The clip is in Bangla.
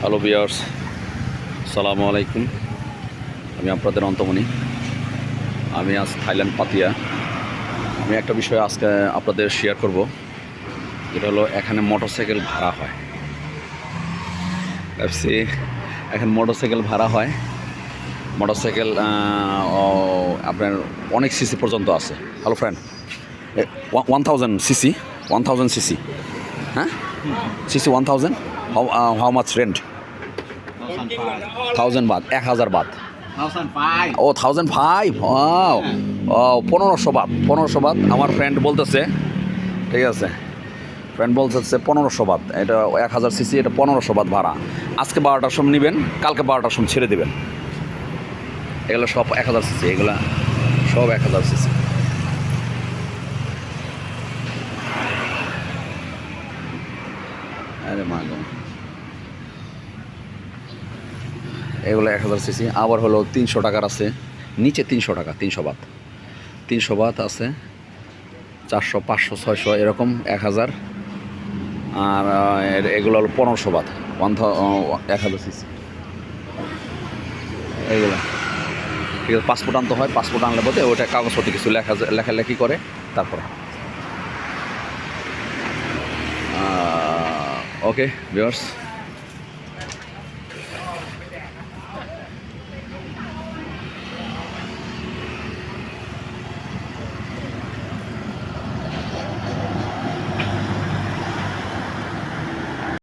হ্যালো বিয়ার্স সালামু আলাইকুম আমি আপনাদের অন্তমণি। আমি আজ থাইল্যান্ড পাতিয়া। আমি একটা বিষয় আজকে আপনাদের শেয়ার করব। যেটা হলো, এখানে মোটরসাইকেল ভাড়া হয়। ভাবছি এখন মোটরসাইকেল ভাড়া হয়। মোটরসাইকেল আপনার অনেক সিসি পর্যন্ত আছে। Hello friend one thousand CC one thousand CC হ্যাঁ? CC one thousand how much rent thousand বাদ এক হাজার বাদ ও থাউজেন্ড ফাইভ ও পনেরোশো বাদ পনেরোশো বাদ আমার ফ্রেন্ড বলতেছে ঠিক আছে? ফ্রেন্ড বলতেছে পনেরোশো বাদ এটা এক হাজার সিসি এটা পনেরোশো বাদ ভাড়া। আজকে বারোটার সময় নেবেন কালকে বারোটার সময় ছেড়ে দেবেন। এগুলো সব এক হাজার সিসি এগুলো সব এক হাজার সিসি আরে মা গো। এগুলো এক হাজার সিসি, আবার হলো তিনশো টাকার আছে। নিচে তিনশো টাকা, তিনশো বাত। তিনশো বাত আছে, চারশো, পাঁচশো, ছয়শো, এরকম এক হাজার। আর এগুলো হলো পনেরোশো বাত, ওয়ান এক হাজার সিসি। এগুলো। ঠিক আছে, পাসপোর্ট আনতে হয়, পাসপোর্ট আনলে বলতে ওইটা কাগজপত্র কিছু লেখা লেখালেখি করে, তারপরে। Okay viewers